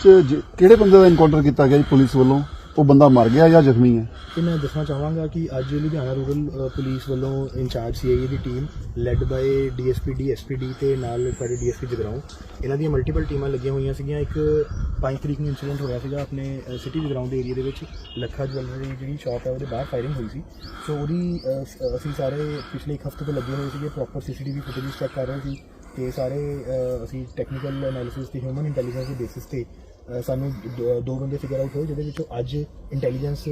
ਚ ਕਿਹੜੇ ਬੰਦੇ ਦਾ ਇਨਕਾਊਂਟਰ ਕੀਤਾ ਗਿਆ ਜੀ ਪੁਲਿਸ ਵੱਲੋਂ? ਉਹ ਬੰਦਾ ਮਰ ਗਿਆ ਜਾਂ ਜ਼ਖਮੀ ਹੈ? ਤੇ ਮੈਂ ਦੱਸਣਾ ਚਾਹਾਂਗਾ ਕਿ ਅੱਜ ਲੁਧਿਆਣਾ ਰੂਰਲ ਪੁਲਿਸ ਵੱਲੋਂ incharge CIA the team led by DSP DSPD ਤੇ ਨਾਲ ਸਾਡੇ ਡੀਐਸਪੀ ਜਗਰਾਉਂ, ਇਹਨਾਂ ਦੀਆਂ ਮਲਟੀਪਲ ਟੀਮਾਂ ਲੱਗੀਆਂ ਹੋਈਆਂ ਸੀਗੀਆਂ। ਇੱਕ 5 ਤਰੀਕ ਨੂੰ ਇਨਸੀਡੈਂਟ ਹੋਇਆ ਸੀਗਾ ਆਪਣੇ ਸਿਟੀ ਜਗਰਾਉਂ ਦੇ ਏਰੀਆ ਦੇ ਵਿੱਚ। ਲੱਖਾ ਜਵੈਲਰੀ ਜਿਹੜੀ ਸ਼ਾਪ ਹੈ, ਉਹਦੇ ਬਾਹਰ ਫਾਇਰਿੰਗ ਹੋਈ ਸੀ। ਸੋ ਉਹਦੀ ਅਸੀਂ ਸਾਰੇ ਪਿਛਲੇ ਇੱਕ ਹਫ਼ਤੇ ਤੋਂ ਲੱਗੇ ਹੋਏ ਸੀਗੇ ਪ੍ਰੋਪਰ ਸੀਸੀਟੀਵੀ ਫੁਟੇਜ ਚੈੱਕ ਕਰ ਰਹੇ ਸੀ। ਤੇ ਸਾਰੇ ਅਸੀਂ ਟੈਕਨੀਕਲ ਐਨਾਲਿਸਿਸ ਤੇ ਹਿਊਮਨ ਇੰਟੈਲੀਜੈਂਸ ਦੇ ਬੇਸਿਸ ਤੇ ਸਾਨੂੰ ਦੋ- ਦੋ ਬੰਦੇ ਫਿਗਰ ਆਊਟ ਹੋਏ ਜਿਹਦੇ ਵਿੱਚੋਂ ਅੱਜ ਇੰਟੈਲੀਜੈਂਸ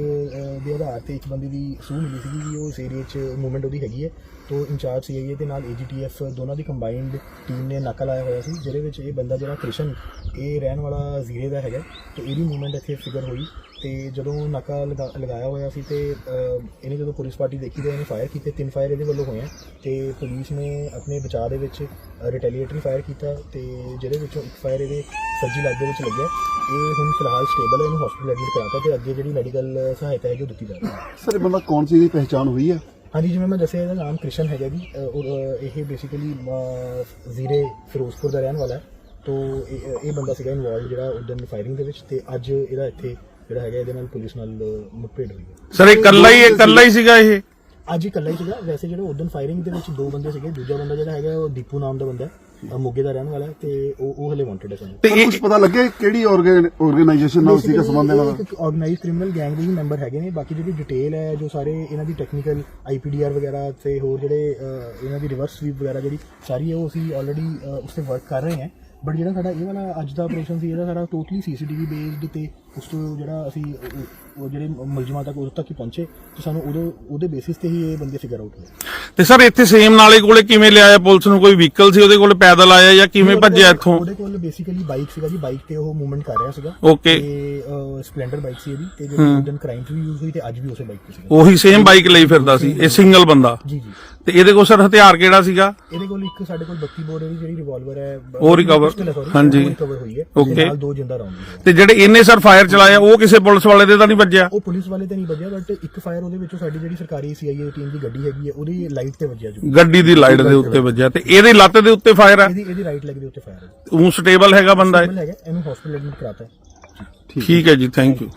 ਦੇ ਆਧਾਰ ਤੇ ਇੱਕ ਬੰਦੇ ਦੀ ਸੂਹ ਮਿਲੀ ਸੀਗੀ ਕਿ ਉਹ ਇਸ ਏਰੀਏ 'ਚ ਮੂਵਮੈਂਟ ਉਹਦੀ ਹੈਗੀ ਹੈ। ਤੋਂ ਇੰਚਾਰਜ ਸੀਆਈਏ ਤੇ ਨਾਲ ਏਜੀਟੀਐਫ ਦੋਨਾਂ ਦੀ ਕੰਬਾਈਨਡ ਟੀਮ ਨੇ ਨਾਕਾ ਲਾਇਆ ਹੋਇਆ ਸੀ, ਜਿਹਦੇ ਵਿੱਚ ਇਹ ਬੰਦਾ ਜਿਹੜਾ ਕ੍ਰਿਸ਼ਨ, ਇਹ ਰਹਿਣ ਵਾਲਾ ਜ਼ੀਰੇ ਦਾ ਹੈਗਾ। ਤੇ ਇਹਦੀ ਮੂਵਮੈਂਟ ਇੱਥੇ ਫਿਗਰ ਹੋਈ ਤੇ ਜਦੋਂ ਨਾਕਾ ਲਗਾ- ਲਗਾਇਆ ਹੋਇਆ ਸੀ ਤੇ ਇਹਨੇ ਜਦੋਂ ਪੁਲਿਸ ਪਾਰਟੀ ਦੇਖੀ ਤੇ ਇਹਨੇ ਫਾਇਰ ਕੀਤੇ, ਤਿੰਨ ਫਾਇਰ ਇਹਦੇ ਵੱਲੋਂ ਹੋਏ ਆ। ਤੇ ਪੁਲਿਸ ਨੇ ਆਪਣੇ ਬਚਾਅ ਦੇ ਵਿੱਚ ਰਿਟੈਲੀਏਟਰੀ ਫਾਇਰ ਕੀਤਾ ਤੇ ਜਿਹਦੇ ਵਿੱਚੋਂ ਇੱਕ ਫਾਇਰ ਇਹਦੇ ਸੱਜੀ ਲੱਗ ਦੇ ਵਿੱਚ ਲੱਗਿਆ। ਇਹ ਹੁਣ ਫਿਲਹਾਲ ਸਟੇਬਲ ਹੈ ਇਹਨੂੰ ਹਸਪੀਟਲ ਐਡਮਿਟ ਕਰਾਤਾ ਤੇ ਅੱਗੇ ਜਿਹੜੀ ਮੈਡੀਕਲ ਸਹਾਇਤਾ ਹੈਗੀ ਉਹ ਦਿੱਤੀ ਜਾ ਰਹੀ ਹੈ। ਸਰ ਇਹ ਬੰਦਾ ਕੌਣ ਸੀ ਇਹਦੀ ਪਹਿਚਾਣ ਹੋਈ ਹੈ? ਹਾਂਜੀ ਜਿਵੇਂ ਮੈਂ ਦੱਸਿਆ ਇਹਦਾ ਨਾਮ ਕ੍ਰਿਸ਼ਨ ਹੈਗਾ ਜੀ। ਅ, ਔਰ ਅ, ਇਹ ਬੇਸਿਕਲੀ ਜ਼ੀਰੇ ਫਿਰੋਜ਼ਪੁਰ ਦਾ ਰਹਿਣ ਵਾਲਾ ਹੈ। ਤੋਂ ਇਹ ਇਹ ਬੰਦਾ ਸੀਗਾ ਇਨਵੋਲਵ ਜਿਹੜਾ ਉਦੋਂ ਫਾਇਰਿੰਗ ਦੇ ਵਿੱਚ ਤੇ ਅੱਜ ਇਹਦਾ ਇੱਥੇ ਜਿਹੜਾ ਹੈਗਾ ਇਹਦੇ ਨਾਲ ਪੁਲਿਸ ਨਾਲ ਅ, ਮੁੱਠਭੇੜ ਹੋਈ ਹੈ। ਸਰ ਇਹ ਇਕੱਲਾ ਹੀ ਇਕੱਲਾ ਹੀ ਸੀਗਾ ਇਹ? ਅੱਜ ਹੀ ਇਕੱਲਾ ਹੀ ਸੀਗਾ। ਵੈਸੇ ਜਿਹੜਾ ਉਦੋਂ ਫਾਇਰਿੰਗ ਦੇ ਵਿੱਚ ਦੋ ਬੰਦੇ ਸੀਗੇ ਦੂਜਾ ਬੰਦਾ ਜਿਹੜਾ ਹੈਗਾ ਉਹ ਦੀਪੂ ਨਾਮ ਦਾ ਬੰਦਾ ਹੈ ਮੋਗੇ ਦਾ ਰਹਿਣ ਵਾਲਾ ਹੈ ਤੇ ਉਹ ਉਹ ਹਲੇ ਵਾਂਟਡ ਹੈ ਸਾਨੂੰ। ਤੇ ਇਹ ਕੁਝ ਪਤਾ ਲੱਗਿਆ ਕਿਹੜੀ ਆਰਗੇਨਾਈਜੇਸ਼ਨ ਨਾਲ ਸੀਗਾ ਸੰਬੰਧ ਇਹਨਾਂ ਦਾ? ਆਰਗੇਨਾਈਜ਼ ਕ੍ਰਿਮੀਨਲ ਗੈਂਗ ਦੇ ਹੀ ਮੈਂਬਰ ਹੈਗੇ ਨੇ ਬਾਕੀ ਜਿਹੜੀ ਡਿਟੇਲ ਹੈ ਜੋ ਸਾਰੇ ਇਹਨਾਂ ਦੀ ਟੈਕਨੀਕਲ ਆਈਪੀਡੀਆਰ ਵਗੈਰਾ ਤੇ ਹੋਰ ਜਿਹੜੇ ਇਹਨਾਂ ਦੀ ਰਿਵਰਸ ਸਵੀਪ ਵਗੈਰਾ ਜਿਹੜੀ ਸਾਰੀ ਹੈ ਉਹ ਅਸੀਂ ਆਲਰੇਡੀ ਉਸ ਤੇ ਵਰਕ ਕਰ ਰਹੇ ਹਾਂ। ਬਟ ਜਿਹੜਾ ਸਾਡਾ ਇਹ ਵਾਲਾ ਅੱਜ ਦਾ ਆਪਰੇਸ਼ਨ ਸੀ ਇਹਦਾ ਸਾਰਾ ਟੋਟਲੀ ਸੀਸੀਟੀਵੀ ਬੇਸਡ ਤੇ ਉਸ ਤੋਂ ਜਿਹੜਾ ਅਸੀਂ ਉਹ- ਉਹ ਜਿਹੜੇ ਮੁਲਜ਼ਮਾਂ ਤੱਕ ਉਦੋਂ ਤੱਕ ਹੀ ਪਹੁੰਚੇ ਤੇ ਸਾਨੂੰ ਉਦੋਂ ਉਹਦੇ ਬੇਸਿਸ ਤੇ ਹੀ ਇਹ ਬੰਦੇ ਫਿਗਰ ਆਊਟ ਹੋਏ। ਤੇ ਸਰ ਇੱਥੇ ਸੇਮ ਨਾਲੇ ਕੋਲੇ ਕਿਵੇਂ ਲਿਆਇਆ ਪੁਲਿਸ ਨੂੰ? ਕੋਈ ਵਹੀਕਲ ਸੀ ਉਹਦੇ ਕੋਲੇ ਪੈਦਲ ਆਇਆ ਜਾਂ ਕਿਵੇਂ ਭੱਜਿਆ ਇੱਥੋਂ? ਉਹਦੇ ਕੋਲ ਬੇਸਿਕਲੀ ਬਾਈਕ ਸੀਗਾ ਜੀ ਬਾਈਕ ਤੇ ਉਹ ਮੂਵਮੈਂਟ ਕਰ ਰਿਹਾ ਸੀਗਾ। ਓਕੇ ਤੇ ਸਪਲੈਂਡਰ ਬਾਈਕ ਸੀ ਇਹਦੀ ਤੇ ਜਿਹੜੀ ਉਦੋਂ ਕ੍ਰਾਈਮ ਵੀ ਯੂਜ਼ ਹੋਈ ਤੇ ਅੱਜ ਵੀ ਉਸੇ ਬਾਈਕ ਤੇ ਸੀਗਾ। ਉਹੀ ਸੇਮ ਬਾਈਕ ਲਈ ਫਿਰਦਾ ਸੀ ਇਹ ਸਿੰਗਲ ਬੰਦਾ। ਜੀ ਜੀ। ਤੇ ਇਹਦੇ ਕੋਲ ਸਰ ਹਥਿਆਰ ਕਿਹੜਾ ਸੀਗਾ? ਇਹਦੇ ਕੋਲ ਇੱਕ ਸਾਡੇ ਕੋਲ 32 ਬੋਰ ਦੀ ਜਿਹੜੀ ਰਿਵਾਲਵਰ ਹੈ ਉਹ recover- ਹਾਂਜੀ। ਰਿਕਵਰ ਹੋਈ ਹੈ। ਤੇ Okay. ਨਾਲ ਦੋ ਜਿੰਦਾ ਰਾਉਂਡ ਤੇ ਜਿਹੜੇ ਇਹਨੇ ਸਰ ਫਾਇਰ ਚਲਾਇਆ ਉਹ ਕਿਸੇ ਪੁਲਿਸ ਵਾਲੇ ਦੇ ਤਾਂ ਨਹੀਂ ਵੱਜਿਆ। ਉਹ ਪੁਲਿਸ ਵਾਲੇ ਤੇ ਨਹੀਂ ਵੱਜਿਆ ਬਟ ਇੱਕ ਫਾਇਰ ਉਹਦੇ ਵਿੱਚੋਂ ਸਾਡੀ ਜਿਹੜੀ ਸਰਕਾਰੀ ਸੀਆਈਏ ਟੀਮ ਦੀ ਗੱਡੀ ਹੈਗੀ ਹੈ ਉਹਦੀ ਲਾਈਟ ਤੇ ਵੱਜਿਆ ਜੋ। ਗੱਡੀ ਦੀ ਲਾਈਟ ਦੇ ਉੱਤੇ ਵੱਜਿਆ ਤੇ ਇਹਦੀ ਲੱਤ ਦੇ ਉੱਤੇ ਫਾਇਰ ਹੈ ਇਹਦੀ ਇਹਦੀ ਰਾਈਟ ਲੈਗ ਦੇ ਉੱਤੇ ਫਾਇਰ ਹੈ ਉਹ ਸਟੇਬਲ ਹੈਗਾ ਬੰਦਾ ਇਹ। ਹੈਗਾ ਇਹਨੂੰ ਹਸਪੀਟਲ ਐਡਮਿਟ ਕਰਾਤਾ ਠੀਕ ਹੈ ਜੀ ਥੈਂਕ ਯੂ